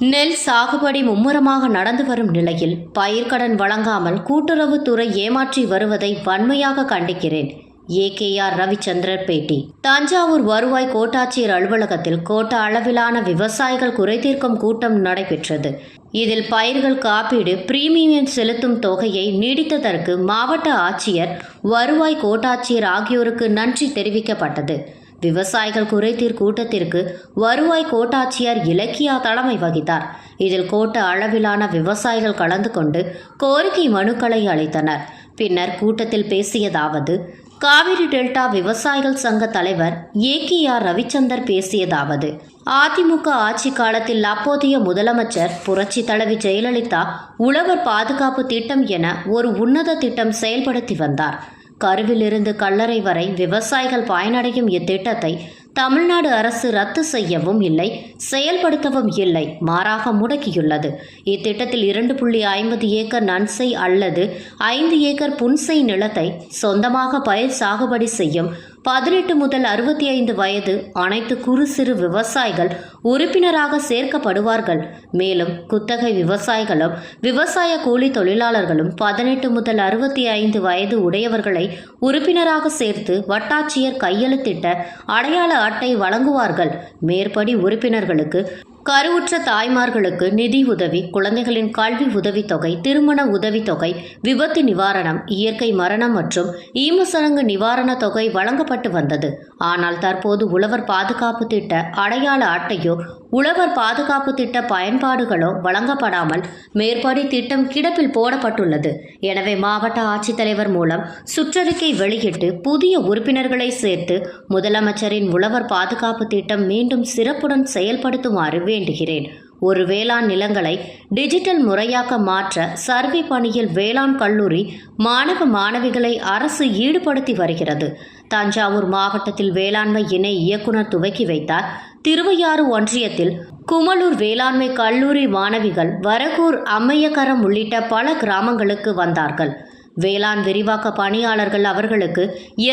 நெல் சாகுபடி மும்முரமாக நடந்து வரும் நிலையில் பயிர்க்கடன் வழங்காமல் கூட்டுறவுத்துறை ஏமாற்றி வருவதை வன்மையாக கண்டிக்கிறேன். ஏகேஆர் ரவிச்சந்திரன் பேட்டி. தஞ்சாவூர் வருவாய் கோட்டாட்சியர் அலுவலகத்தில் கோட்ட அளவிலான விவசாயிகள் குறைதீர்க்கும் கூட்டம் நடைபெற்றது. இதில் பயிர்கள் காப்பீடு பிரீமியம் செலுத்தும் தொகையை நீடித்ததற்கு மாவட்ட ஆட்சியர் வருவாய் கோட்டாட்சியர் ஆகியோருக்கு நன்றி தெரிவிக்கப்பட்டது. விவசாயிகள் குறைதீர் கூட்டத்திற்கு வருவாய் கோட்டாட்சியர் இலக்கியா தலைமை வகித்தார். இதில் கோட்ட அளவிலான விவசாயிகள் கலந்து கொண்டு கோரிக்கை மனுக்களை அளித்தனர். பின்னர் கூட்டத்தில் பேசியதாவது காவிரி டெல்டா விவசாயிகள் சங்க தலைவர் ஏகேஆர் ரவிச்சந்தர் பேசியதாவது அதிமுக ஆட்சி காலத்தில் அப்போதைய முதலமைச்சர் புரட்சி தலைவி ஜெயலலிதா உழவர் பாதுகாப்பு திட்டம் என ஒரு உன்னத திட்டம் செயல்படுத்தி வந்தார். கருவிலிருந்து கல்லறை வரை விவசாயிகள் பயனடையும் இத்திட்டத்தை தமிழ்நாடு அரசு ரத்து செய்யவும் இல்லை செயல்படுத்தவும் இல்லை மாறாக முடக்கியுள்ளது. இத்திட்டத்தில் இரண்டு புள்ளி ஐம்பது ஏக்கர் நன்சை அல்லது ஐந்து ஏக்கர் புன்சை நிலத்தை சொந்தமாக பயிர் சாகுபடி செய்யும் பதினெட்டு முதல் அறுபத்தி ஐந்து வயது அனைத்து குறு சிறு விவசாயிகள் உறுப்பினராக சேர்க்கப்படுவார்கள். மேலும் குத்தகை விவசாயிகளும் விவசாய கூலி தொழிலாளர்களும் பதினெட்டு முதல் அறுபத்தி ஐந்து வயது உடையவர்களை உறுப்பினராக சேர்த்து வட்டாட்சியர் கையெழுத்திட்ட அடையாள அட்டை வழங்குவார்கள். மேற்படி உறுப்பினர்களுக்கு கருவுற்ற தாய்மார்களுக்கு நிதி உதவி குழந்தைகளின் கல்வி உதவித்தொகை திருமண உதவித்தொகை விபத்து நிவாரணம் இயற்கை மரணம் மற்றும் ஈமசடங்கு நிவாரணத் தொகை வழங்கப்பட்டு வந்தது. ஆனால் தற்போது உழவர் பாதுகாப்பு திட்ட அடையாள அட்டையோ உழவர் பாதுகாப்பு திட்ட பயன்பாடுகளோ வழங்கப்படாமல் மேற்படி திட்டம் கிடப்பில் போடப்பட்டுள்ளது. எனவே மாவட்ட ஆட்சித்தலைவர் மூலம் சுற்றறிக்கை வெளியிட்டு புதிய உறுப்பினர்களை சேர்த்து முதலமைச்சரின் உழவர் பாதுகாப்பு திட்டம் மீண்டும் சிறப்புடன் செயல்படுத்துமாறு வேண்டுகிறேன். ஒரு வேளாண் நிலங்களை டிஜிட்டல் முறையாக்க மாற்ற சர்வே பணியில் வேளாண் கல்லூரி மாணவ மாணவிகளை அரசு ஈடுபடுத்தி வருகிறது. தஞ்சாவூர் மாவட்டத்தில் வேளாண்மை இணை இயக்குனர் துவக்கி வைத்தார். திருவையாறு ஒன்றியத்தில் குமலூர் வேளாண்மை கல்லூரி மாணவிகள் வரகூர் அம்மையக்கரம் உள்ளிட்ட பல கிராமங்களுக்கு வந்தார்கள். வேளாண் விரிவாக்க பணியாளர்கள் அவர்களுக்கு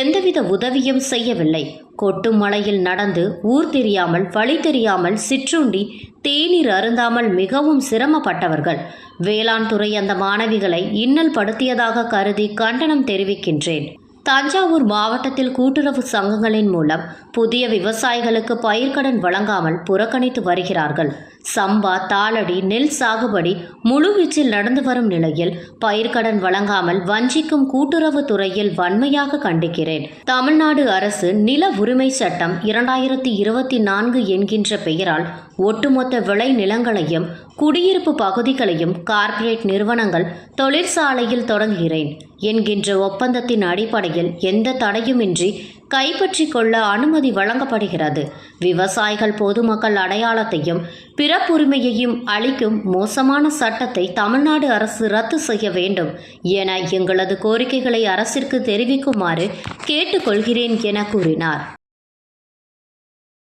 எந்தவித உதவியும் செய்யவில்லை. கொட்டும் மலையில் நடந்து ஊர் தெரியாமல் வழி தெரியாமல் சிற்றுண்டி தேநீர் அருந்தாமல் மிகவும் சிரமப்பட்டவர்கள். வேளாண் துறை அந்த மாணவிகளை இன்னல் படுத்தியதாக கருதி கண்டனம் தெரிவிக்கின்றேன். தஞ்சாவூர் மாவட்டத்தில் கூட்டுறவு சங்கங்களின் மூலம் புதிய விவசாயிகளுக்கு பயிர்க்கடன் வழங்காமல் புறக்கணித்து வருகிறார்கள். சம்பா தாளடி நெல் சாகுபடி முழுவீச்சில் நடந்து வரும் நிலையில் பயிர்க்கடன் வழங்காமல் வஞ்சிக்கும் கூட்டுறவு துறையில் வன்மையாக கண்டிக்கிறேன். தமிழ்நாடு அரசு நில உரிமை சட்டம் இரண்டாயிரத்தி இருபத்தி நான்கு என்கின்ற பெயரால் ஒட்டுமொத்த விளை நிலங்களையும் குடியிருப்பு பகுதிகளையும் கார்ப்பரேட் நிறுவனங்கள் தொழிற்சாலையில் தொடங்குகிறேன். என்கின்ற ஒப்பந்தத்தின் அடிப்படையில் எந்த தடையுமின்றி கைப்பற்றிக் கொள்ள அனுமதி வழங்கப்படுகிறது. விவசாயிகள் பொதுமக்கள் அடையாளத்தையும் பிறப்புரிமையையும் அளிக்கும் மோசமான சட்டத்தை தமிழ்நாடு அரசு ரத்து செய்ய வேண்டும் என எங்களது கோரிக்கைகளை அரசிற்கு தெரிவிக்குமாறு கேட்டுக்கொள்கிறேன் என கூறினார்.